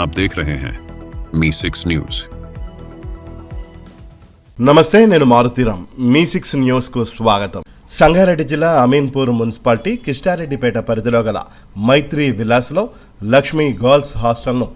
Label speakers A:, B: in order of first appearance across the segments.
A: आप देख रहे हैं मी सिक्स न्यूज
B: నమస్తే నేను మారుతీరామ్ మీ సిక్స్ న్యూస్కు స్వాగతం సంగారెడ్డి జిల్లా అమీన్పూర్ మున్సిపాలిటీ కిష్టారెడ్డిపేట పరిధిలో గల మైత్రి విలాస్లో లక్ష్మీ గర్ల్స్ హాస్టల్ను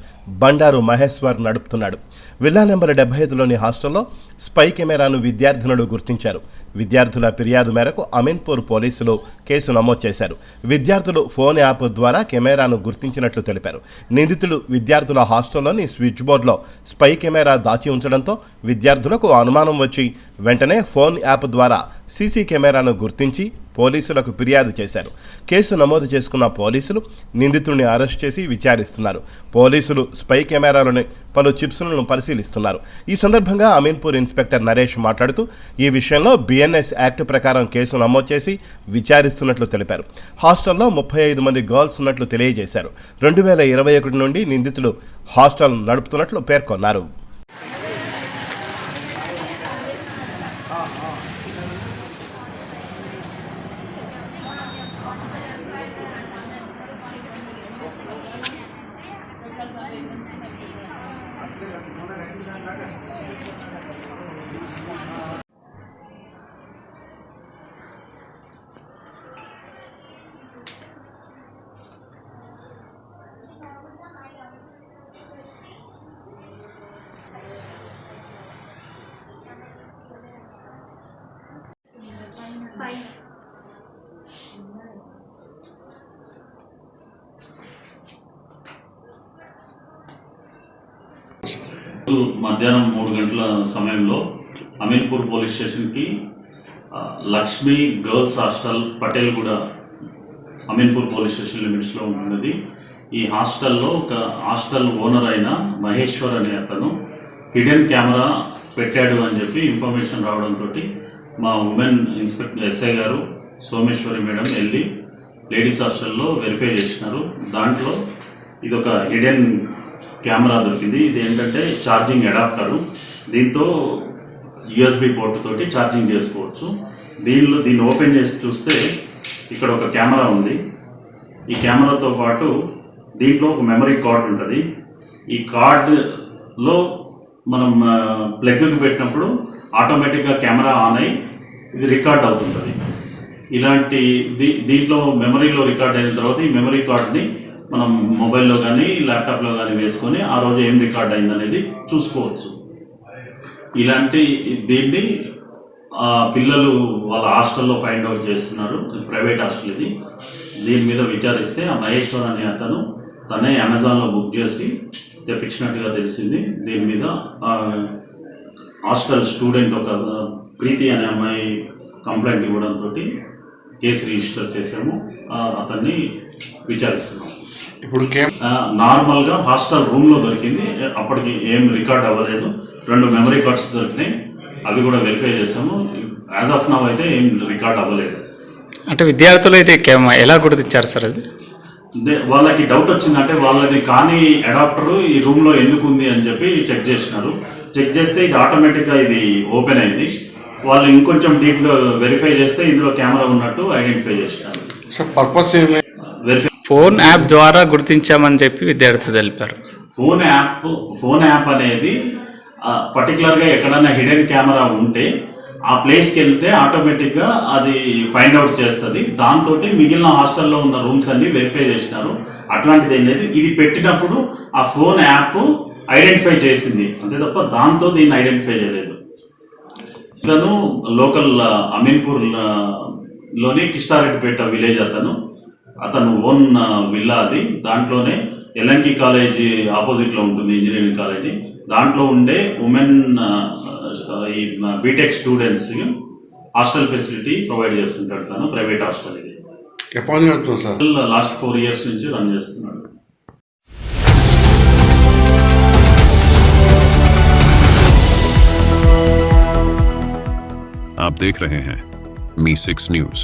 B: బండారు మహేశ్వర్ నడుపుతున్నాడు విల్లా నెంబర్ డెబ్బై ఐదులోని హాస్టల్లో స్పై కెమెరాను విద్యార్థినులు గుర్తించారు. విద్యార్థుల ఫిర్యాదు మేరకు అమీన్పూర్ పోలీసులు కేసు నమోదు చేశారు. విద్యార్థులు ఫోన్ యాప్ ద్వారా కెమెరాను గుర్తించినట్లు తెలిపారు. నిందితులు విద్యార్థుల హాస్టల్లోని స్విచ్ బోర్డులో స్పై కెమెరా దాచి ఉంచడంతో విద్యార్థులకు అనుమానం వచ్చి వెంటనే ఫోన్ యాప్ ద్వారా సీసీ కెమెరాను గుర్తించి పోలీసులకు ఫిర్యాదు చేశారు. కేసు నమోదు చేసుకున్న పోలీసులు నిందితుడిని అరెస్ట్ చేసి విచారిస్తున్నారు. పోలీసులు స్పై కెమెరాలోని పలు చిప్స్లను పరిశీలిస్తున్నారు. ఈ సందర్భంగా అమీన్పూర్ ఇన్స్పెక్టర్ నరేష్ మాట్లాడుతూ ఈ విషయంలో బిఎన్ఎస్ యాక్ట్ ప్రకారం కేసు నమోదు చేసి విచారిస్తున్నట్లు తెలిపారు. హాస్టల్లో ముప్పై ఐదు మంది గర్ల్స్ ఉన్నట్లు తెలియజేశారు. రెండు వేల ఇరవై ఒకటి నుండి నిందితులు హాస్టల్ నడుపుతున్నట్లు పేర్కొన్నారు.
C: మధ్యాహ్నం మూడు గంటల సమయంలో అమీన్పూర్ పోలీస్ స్టేషన్కి లక్ష్మీ గర్ల్స్ హాస్టల్ పటేల్ కూడా అమీన్పూర్ పోలీస్ స్టేషన్ లిమిట్స్లో ఉన్నది. ఈ హాస్టల్లో ఒక హాస్టల్ ఓనర్ అయిన మహేశ్వర్ అనే అతను హిడెన్ కెమెరా పెట్టాడు అని చెప్పి ఇన్ఫర్మేషన్ రావడంతో మా ఉమెన్ ఇన్స్పెక్టర్ ఎస్ఐ గారు సోమేశ్వరి మేడం వెళ్ళి లేడీస్ హాస్టల్లో వెరిఫై చేసినారు. దాంట్లో ఇది ఒక హిడెన్ కెమెరా దొరికింది. ఇది ఏంటంటే ఛార్జింగ్ అడాప్టరు. దీంతో యూఎస్బి బోర్డు తోటి ఛార్జింగ్ చేసుకోవచ్చు. దీనిలో దీన్ని ఓపెన్ చేసి చూస్తే ఇక్కడ ఒక కెమెరా ఉంది. ఈ కెమెరాతో పాటు దీంట్లో ఒక మెమరీ కార్డ్ ఉంటుంది. ఈ కార్డులో మనం ప్లగ్కి పెట్టినప్పుడు ఆటోమేటిక్గా కెమెరా ఆన్ అయ్యి ఇది రికార్డ్ అవుతుంటుంది. ఇలాంటి దీ దీంట్లో మెమరీలో రికార్డ్ అయిన తర్వాత ఈ మెమరీ కార్డ్ని మనం మొబైల్లో కానీ ల్యాప్టాప్లో కానీ వేసుకొని ఆ రోజు ఏం రికార్డ్ అయిందనేది చూసుకోవచ్చు. ఇలాంటి దీన్ని పిల్లలు వాళ్ళ హాస్టల్లో ఫైండ్ అవుట్ చేస్తున్నారు. ప్రైవేట్ హాస్టల్ ఇది. దీని మీద విచారిస్తే ఆ మహేశ్వర్ అనే అతను తనే అమెజాన్లో బుక్ చేసి తెప్పించినట్టుగా తెలిసింది. దీని మీద హాస్టల్ స్టూడెంట్ ఒక ప్రీతి అనే అమ్మాయి కంప్లైంట్ ఇవ్వడంతో కేసు రిజిస్టర్ చేసాము అతన్ని విచారిస్తున్నాం.
D: ఇప్పుడు
C: నార్మల్గా హాస్టల్ రూమ్లో దొరికింది. అప్పటికి ఏం రికార్డ్ అవ్వలేదు. రెండు మెమరీ కార్డ్స్ దొరికినాయి. అవి కూడా వెరిఫై చేసాము యాజ్ ఆఫ్ నవ్ అయితే ఏం రికార్డ్ అవ్వలేదు.
E: అంటే విద్యార్థులు అయితే ఎలా గుర్తించారు సార్ అది?
C: వాళ్ళకి డౌట్ వచ్చిందంటే వాళ్ళది కానీ అడాప్టర్ ఈ రూమ్లో ఎందుకు ఉంది అని చెప్పి చెక్ చేసినారు. చెక్ చేస్తే ఇది ఆటోమేటిక్గా ఇది ఓపెన్ అయింది. వాళ్ళు ఇంకొంచెం డీప్గా వెరిఫై చేస్తే ఇందులో కెమెరా ఉన్నట్టు ఐడెంటిఫై చేసినారు.
D: సార్ పర్పస్ ఏమి?
C: వెరిఫై
E: ఫోన్ యాప్ ద్వారా గుర్తించామని చెప్పి విద్యార్థులు తెలిపారు.
C: ఫోన్ యాప్ ఫోన్ యాప్ అనేది పర్టికులర్గా ఎక్కడైనా హిడెన్ కెమెరా ఉంటే ఆ ప్లేస్కి వెళ్తే ఆటోమేటిక్గా అది ఫైండ్ అవుట్ చేస్తుంది. దాంతో మిగిలిన హాస్టల్లో ఉన్న రూమ్స్ అన్ని వెరిఫై చేసినారు. అట్లాంటిది ఏం లేదు. ఇది పెట్టినప్పుడు ఆ ఫోన్ యాప్ ఐడెంటిఫై చేసింది. అంతే తప్ప దాంతో దీన్ని ఐడెంటిఫై చేయలేదు. ఇతను లోకల్ అమీన్పూర్లోని కిష్టారెడ్డిపేట విలేజ్ అతను. అతను ఓన్ విల్లా అది. దాంట్లోనే ఎల్ఎన్కి కాలేజ్ ఆపోజిట్ లో ఉంటుంది ఇంజనీరింగ్ కాలేజీ దాంట్లో ఉండే ఉమెన్ ఆ, ఆ, ఈ BTech students hostel facility provide చేస్తుంటాడు తను ప్రైవేట్ హాస్టల్ ఇది
D: ఎప్పటి నుంచి అవుతుంది సార్
C: లాస్ట్ ఫోర్ ఇయర్స్ నుంచి రన్ చేస్తున్నాడు
A: आप देख रहे हैं मी सिक्स न्यूज